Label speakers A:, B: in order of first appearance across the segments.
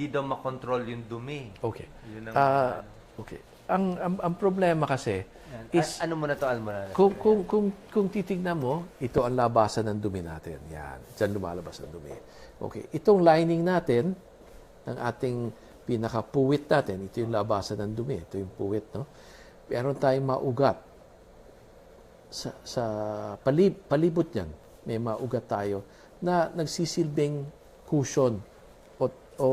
A: Hindi daw makontrol yung dumi.
B: Okay.
A: Yun ang...
B: Ah, okay. Ang, ang ang problema kasi
A: Yan.
B: is
A: ano muna to, Almora?
B: kung kung kung kung titignan mo, ito ang labasan ng dumi natin. Yan, diyan lumalabas ang dumi. Okay, itong lining natin ng ating pinaka-puwit natin, ito yung labasan ng dumi, ito yung puwit, no? Meron tayong maugat sa sa palib, palibot niyan. May maugat tayo na nagsisilbing cushion o,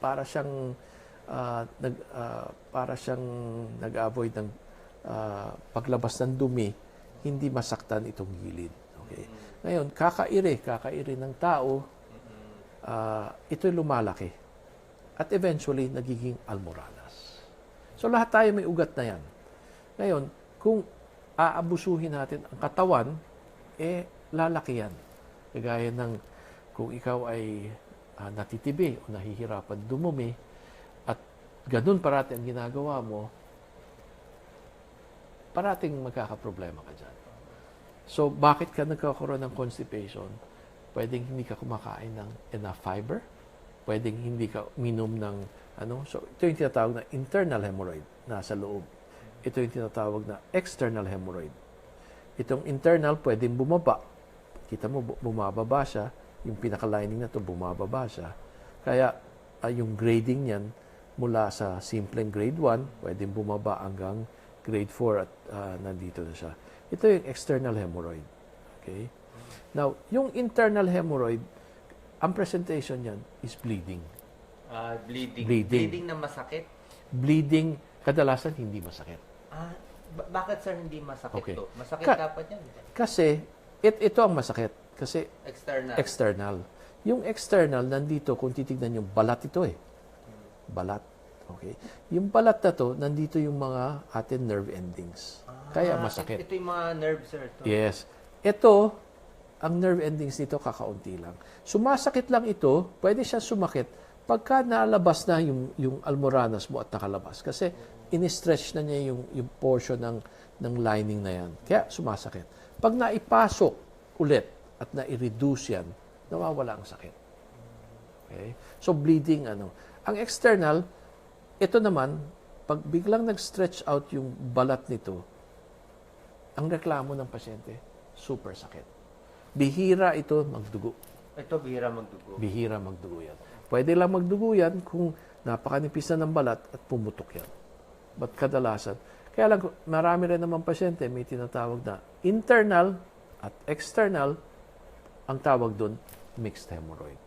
B: para siyang ah, nag ah, para siyang nag-avoid ng ah, paglabas ng dumi, hindi masaktan itong gilid. Okay. Ngayon, kakairi, kakairi ng tao, ah, ito'y lumalaki. At eventually, nagiging almoranas. So, lahat tayo may ugat na yan. Ngayon, kung aabusuhin natin ang katawan, eh, lalaki yan. Kagaya ng kung ikaw ay ah, natitibi o nahihirapan dumumi, at ganun parati ang ginagawa mo, parating magkakaproblema ka dyan. So, bakit ka nagkakaroon ng constipation? Pwedeng hindi ka kumakain ng enough fiber. Pwedeng hindi ka minom ng ano. So, ito yung tinatawag na internal hemorrhoid nasa loob. Ito yung tinatawag na external hemorrhoid. Itong internal, pwedeng bumaba. Kita mo, bu- bumababa siya. Yung pinaka-lining na to bumababa siya. Kaya, ah, yung grading niyan, mula sa simpleng grade 1, pwedeng bumaba hanggang grade 4 at ah, nandito na siya. Ito yung external hemorrhoid. Okay? Now, yung internal hemorrhoid, ang presentation niyan is bleeding.
A: Ah, bleeding.
B: Bleeding.
A: na masakit?
B: Bleeding, kadalasan hindi masakit.
A: Ah, ba- bakit sir hindi masakit
B: Okay.
A: to? Masakit
B: Ka-
A: dapat yan.
B: Kasi, it, ito ang masakit. Kasi
A: External.
B: external. Yung external, nandito, kung titignan yung balat ito eh. Balat. Okay? Yung balat na to, nandito yung mga atin nerve endings. Kaya
A: Ah,
B: masakit.
A: Ito yung mga nerves sir. To.
B: Yes. Ito, ang nerve endings nito kakaunti lang. Sumasakit lang ito, pwede siya sumakit pagka nalabas na yung, yung almoranas mo at nakalabas. Kasi in-stretch na niya yung, yung portion ng, ng lining na yan. Kaya sumasakit. Pag naipasok ulit at na-reduce yan, nawawala ang sakit. Okay? So bleeding, ano. Ang external, ito naman, pag biglang nag-stretch out yung balat nito, ang reklamo ng pasyente, super sakit. Bihira ito magdugo.
A: Ito bihira magdugo.
B: Bihira magdugo yan. Pwede lang magdugo yan kung napakanipis na ng balat at pumutok yan. But kadalasan, kaya lang marami rin naman pasyente may tinatawag na internal at external, ang tawag doon, mixed hemorrhoid.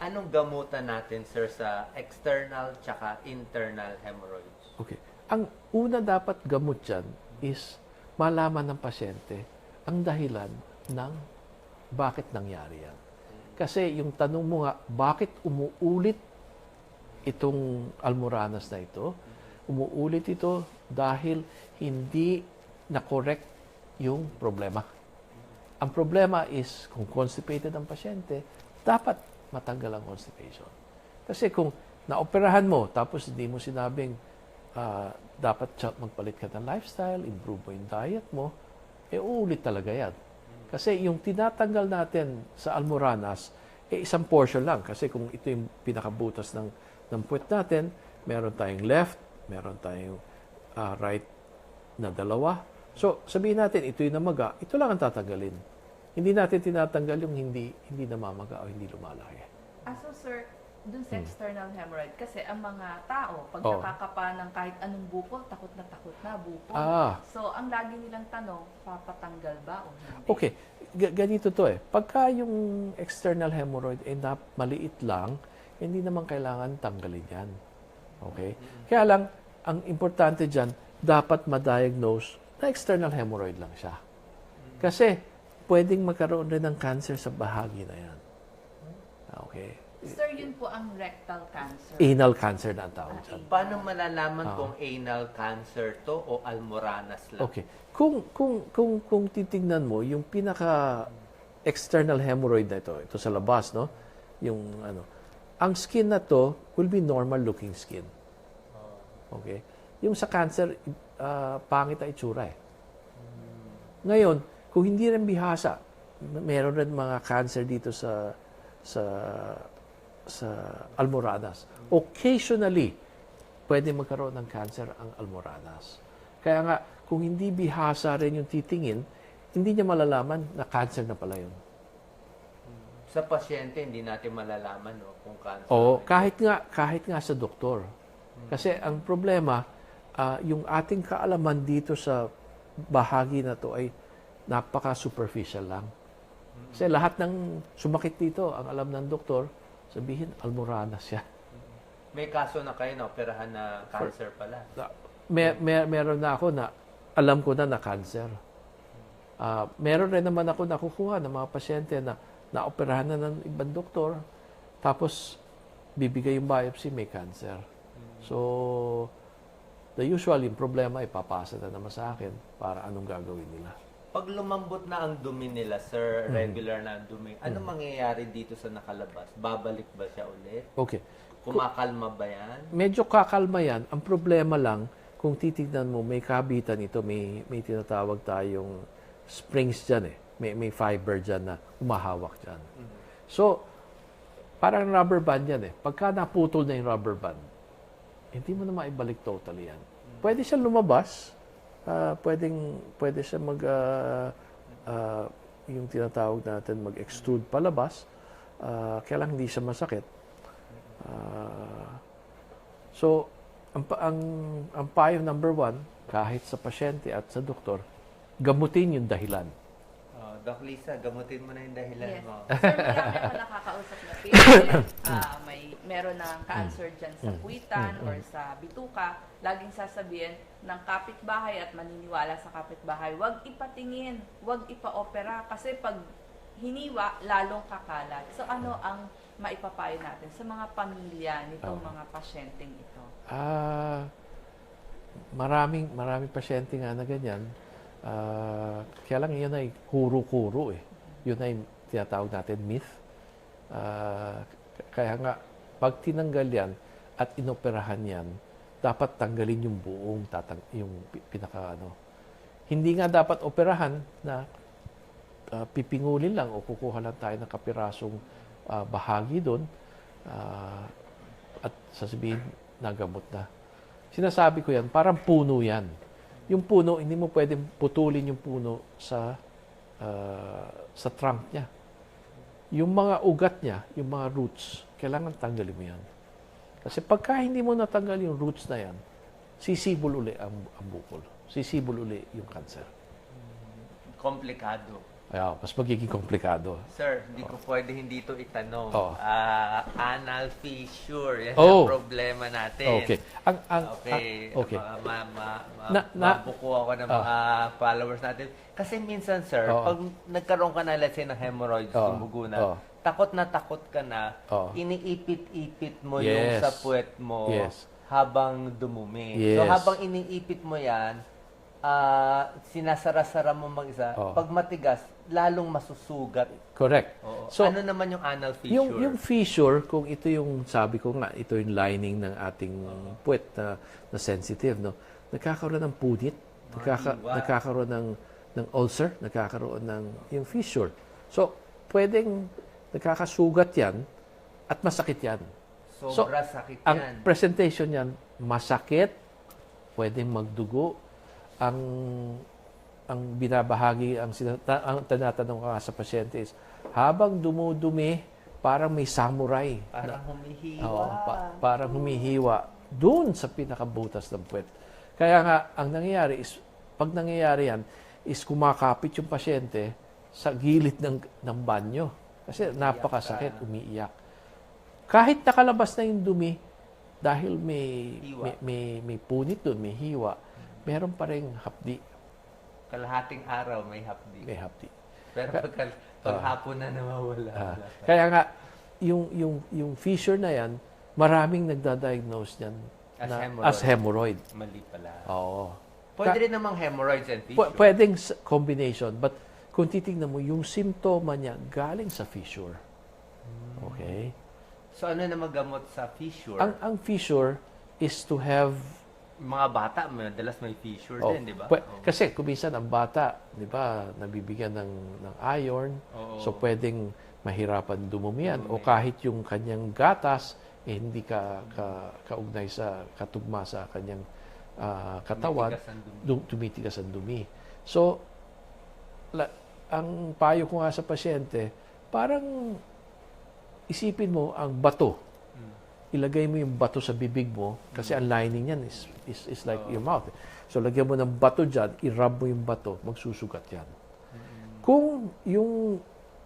A: Anong gamutan natin sir sa external tsaka internal hemorrhoids?
B: Okay. Ang una dapat gamot dyan is malaman ng pasyente ang dahilan ng bakit nangyari yan. Kasi yung tanong mo nga, bakit umuulit itong almoranas na ito? Umuulit ito dahil hindi na-correct yung problema. Ang problema is kung constipated ang pasyente, dapat matanggal ang constipation. Kasi kung naoperahan mo tapos hindi mo sinabing ah, dapat magpalit ka ng lifestyle, improve mo yung diet mo, eh uulit talaga yan. Kasi yung tinatanggal natin sa almoranas, eh isang portion lang. Kasi kung ito yung pinakabutas ng, ng puwet natin, meron tayong left, meron tayong ah, right na dalawa. So, sabihin natin, ito yung namaga, ito lang ang tatanggalin. Hindi natin tinatanggal yung hindi hindi namamaga o hindi lumalaki.
C: Ah, so sir, dun sa external hemorrhoid, kasi ang mga tao, pag
B: Hmm. Oh.
C: nakakapa ng kahit anong bukol, takot na takot na bukol.
B: Ah.
C: So, ang lagi nilang tanong, papatanggal ba o hindi?
B: Okay, G- ganito to eh. Pagka yung external hemorrhoid ay na maliit lang, hindi naman kailangan tanggalin yan. Okay? Kaya lang, ang importante dyan, dapat ma-diagnose na external hemorrhoid lang siya. Kasi, pwedeng magkaroon rin ng cancer sa bahagi na yan. Okay?
C: Sir, yun po ang rectal cancer.
B: Anal cancer na ang tawag dyan.
A: Paano malalaman
B: Ah.
A: kung anal cancer to o almoranas lang?
B: Okay. Kung kung kung kung titingnan mo yung pinaka external hemorrhoid na ito, ito sa labas, no? Yung ano, ang skin na to will be normal looking skin. Okay? Yung sa cancer, ah, pangit ang itsura eh. Ngayon, kung hindi rin bihasa, meron rin mga cancer dito sa sa sa almoranas. Occasionally, pwede magkaroon ng cancer ang almoranas. Kaya nga, kung hindi bihasa rin yung titingin, hindi niya malalaman na cancer na pala yun.
A: Sa pasyente, hindi natin malalaman no, kung cancer.
B: O kahit nga kahit nga sa doktor. Kasi ang problema, ah, yung ating kaalaman dito sa bahagi na to ay napaka superficial lang. Kasi lahat ng sumakit dito, ang alam ng doktor, sabihin almoranas siya.
A: May kaso na kayo na operahan na cancer pala.
B: May, may, meron na ako na alam ko na na cancer. Ah, meron rin naman ako nakukuha ng mga pasyente na naoperahan na ng ibang doktor, tapos bibigay yung biopsy, may cancer. So, the usual yung problema ay papasa na naman sa akin para anong gagawin nila.
A: Pag lumambot na ang dumi nila, sir, regular na ang dumi, ano mangyayari dito sa nakalabas? Babalik ba siya ulit?
B: Okay.
A: Kumakalma ba yan?
B: Medyo kakalma yan. Ang problema lang, kung titignan mo, may kabitan ito, may, may tinatawag tayong springs dyan eh. May, may fiber dyan na umahawak dyan. So, parang rubber band yan eh. Pagka naputol na yung rubber band, hindi mo na maibalik totally yan. Pwede siya lumabas. ah, pwedeng, pwede siya mag, ah, ah, yung tinatawag natin, mag-extrude palabas. Uh, kaya lang hindi siya masakit. Ah, so, ang, ang, ang payo number one, kahit sa pasyente at sa doktor, gamutin yung dahilan.
A: Doc Lisa, gamutin mo na yung dahilan
C: Yes.
A: mo.
C: Sir, marami ako nakakausap na patient. ah, may, meron ng cancer dyan sa puwitan or sa bituka. Laging sasabihin ng kapitbahay at maniniwala sa kapitbahay, huwag ipatingin, huwag ipa-opera. Kasi pag hiniwa, lalong kakalat. So ano ang maipapayo natin sa mga pamilya nitong mga pasyenteng ito?
B: Ah, maraming maraming pasyente nga na ganyan. Ah, kaya lang yun ay kuro-kuro eh. Yun ay tinatawag natin myth. K- kaya nga, pag tinanggal yan at inoperahan yan, dapat tanggalin yung buong tatang yung pi- pinaka ano. Hindi nga dapat operahan na ah, pipingulin lang o kukuha lang tayo ng kapirasong ah, bahagi doon ah, at sasabihin nagamot na. Sinasabi ko yan, parang puno yan. Yung puno, hindi mo pwedeng putulin yung puno sa ah, sa trunk niya. Yung mga ugat niya, yung mga roots, kailangan tanggalin mo yan. Kasi pagka hindi mo natanggal yung roots na yan, sisibol uli ang, ang bukol. Sisibol uli yung cancer.
A: Komplikado.
B: Kaya, mas magiging komplikado.
A: Sir, hindi ko pwede hindi ito itanong.
B: Oo.
A: Ah, anal fissure. Yan
B: Oh.
A: ang problema natin.
B: Okay. Ang, ang,
A: Okay.
B: ang- okay.
A: Ma, ma, ma, ma-
B: Na- na-
A: mabuko ako ng
B: Ah.
A: mga followers natin. Kasi minsan, sir,
B: Oo.
A: pag nagkaroon ka na, let's say, ng hemorrhoids,
B: Oo.
A: tumugo na,
B: Oo.
A: takot na takot ka na,
B: Oo.
A: iniipit-ipit mo yung
B: Yes.
A: sa puwet mo
B: Yes.
A: habang dumumi.
B: Yes.
A: So, habang iniipit mo yan, ah, sinasara-sara mo mag-isa,
B: Oo.
A: pag matigas, lalong masusugat.
B: Correct.
A: Oo.
B: So,
A: ano naman yung anal fissure?
B: Yung, yung fissure, kung ito yung, sabi ko nga, ito yung lining ng ating puwet na, na sensitive, no? nagkakaroon ng punit, nagkaka, nagkakaroon ng, ng ulcer, nagkakaroon ng yung fissure. So, pwedeng nagkakasugat yan at masakit yan.
A: Sobra sakit
B: Ang
A: yan.
B: presentation yan, masakit, pwedeng magdugo. Ang ang binabahagi, ang, sinata, ang tinatanong nga sa pasyente is, habang dumudumi, parang may samurai.
A: Parang humihiwa.
B: Oo, pa- parang humihiwa doon sa pinakabutas ng puwet. Kaya nga, ang nangyayari is, pag nangyayari yan, is kumakapit yung pasyente sa gilid ng, ng banyo. Kasi napakasakit, umiiyak. Kahit nakalabas na yung dumi, dahil may,
A: Hiwa.
B: may, may, may punit doon, may hiwa, meron pa rin hapdi.
A: Kalahating araw may hapdi.
B: May hapdi.
A: Pero pag, pag hapon na nawawala.
B: Ah,
A: wala pa.
B: kaya nga, yung, yung, yung fissure na yan, maraming nagda-diagnose niyan
A: As
B: na,
A: hemorrhoid.
B: as hemorrhoid.
A: Mali pala.
B: Oo.
A: Pwede
B: Ka-
A: rin namang hemorrhoids and fissure.
B: pwedeng combination, but kung titignan mo, yung simptoma niya galing sa fissure. Okay?
A: So ano na magamot sa fissure?
B: Ang, ang fissure is to have
A: mga bata, madalas may fissure
B: Oh,
A: din, di ba?
B: pwe-
A: Oh.
B: Kasi kuminsan ang bata, 'di ba, nabibigyan ng ng iron.
A: Oo.
B: So pwedeng mahirapan dumumi yan. O kahit yung kanyang gatas, eh, hindi ka, ka kaugnay sa katugma sa kanyang ah, katawan,
A: dumi.
B: tumitigas ang dumi. So, la- ang payo ko nga sa pasyente, parang isipin mo ang bato.
A: Mm.
B: Ilagay mo yung bato sa bibig mo kasi ang lining niyan is, is, is like your mouth. So, lagyan mo ng bato dyan, i-rub mo yung bato, magsusugat yan. Kung yung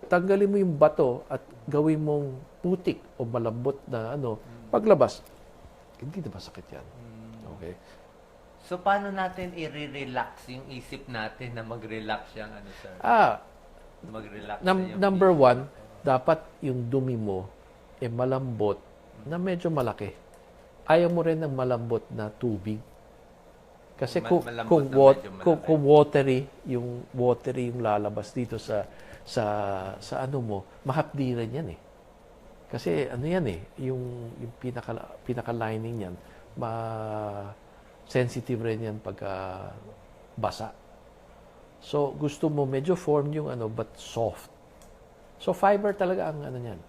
B: tanggalin mo yung bato at gawin mong putik o malambot na ano, paglabas, hindi na masakit yan. Okay?
A: So, paano natin i-relax yung isip natin na mag-relax yung ano, sir?
B: Ah,
A: Mag-relax
B: Num- number one, dapat yung dumi mo eh malambot na medyo malaki. Ayaw mo rin ng malambot na tubig. Kasi kung,
A: malambot
B: kung, wat- kung, kung watery, yung watery yung lalabas dito sa sa sa ano mo, mahapdi rin yan eh. Kasi ano yan eh, yung, yung pinaka, pinaka-lining yan, ma sensitive rin yan pagka basa. So, gusto mo medyo form yung ano, but soft. So, fiber talaga ang ano niyan.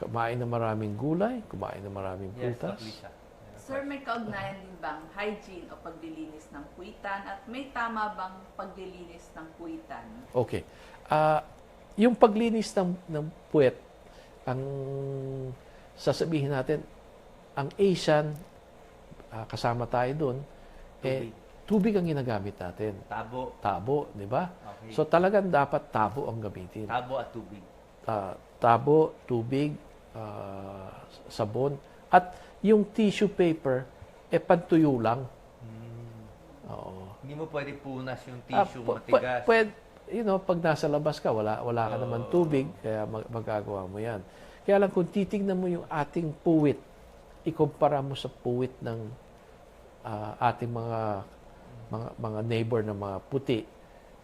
B: Kumain ng maraming gulay, kumain ng maraming
A: Yes,
B: prutas.
A: Lisa.
C: Sir, may kaugnayan din bang hygiene o paglilinis ng puwitan at may tama bang paglilinis ng puwitan?
B: Okay. Ah, yung paglinis ng, ng puwet, ang sasabihin natin, ang Asian, ah, kasama tayo doon, eh, tubig ang ginagamit natin.
A: Tabo.
B: Tabo, di ba?
A: Okay.
B: So talagang dapat tabo ang gamitin.
A: Tabo at tubig.
B: Ah, tabo, tubig, ah, sabon, at yung tissue paper, eh pantuyo lang. Oo.
A: Hindi mo pwede punas yung
B: Ah,
A: tissue
B: pu-
A: matigas.
B: pwed- you know, pag nasa labas ka, wala, wala ka
A: Oo.
B: naman tubig, kaya mag- magagawa mo yan. Kaya lang kung titignan mo yung ating puwit, ikumpara mo sa puwit ng ah, ating mga mga mga neighbor na mga puti,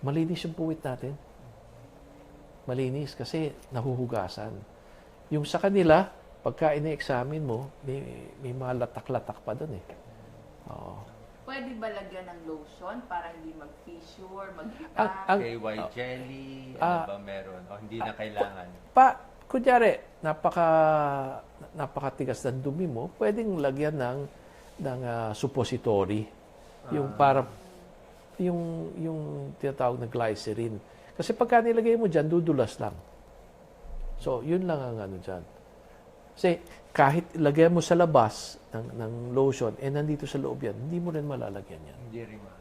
B: malinis yung puwit natin. Malinis kasi nahuhugasan. Yung sa kanila, pagka ine-examine mo, may, may mga latak-latak pa doon eh. Oo.
C: Pwede ba lagyan ng lotion para hindi mag-fissure, mag-iba?
B: Ang- ang-
A: KY jelly, ano
B: Ah,
A: ba meron? O hindi na kailangan.
B: pa, kunyari, napaka napakatigas ng dumi mo, pwedeng lagyan ng ng ah, suppository. Yung para yung yung tinatawag na glycerin. Kasi pagka nilagay mo diyan, dudulas lang. So, yun lang ang ano diyan. Kasi kahit ilagay mo sa labas ng, ng lotion, eh nandito sa loob yan, hindi mo rin malalagyan yan.
A: Hindi rin.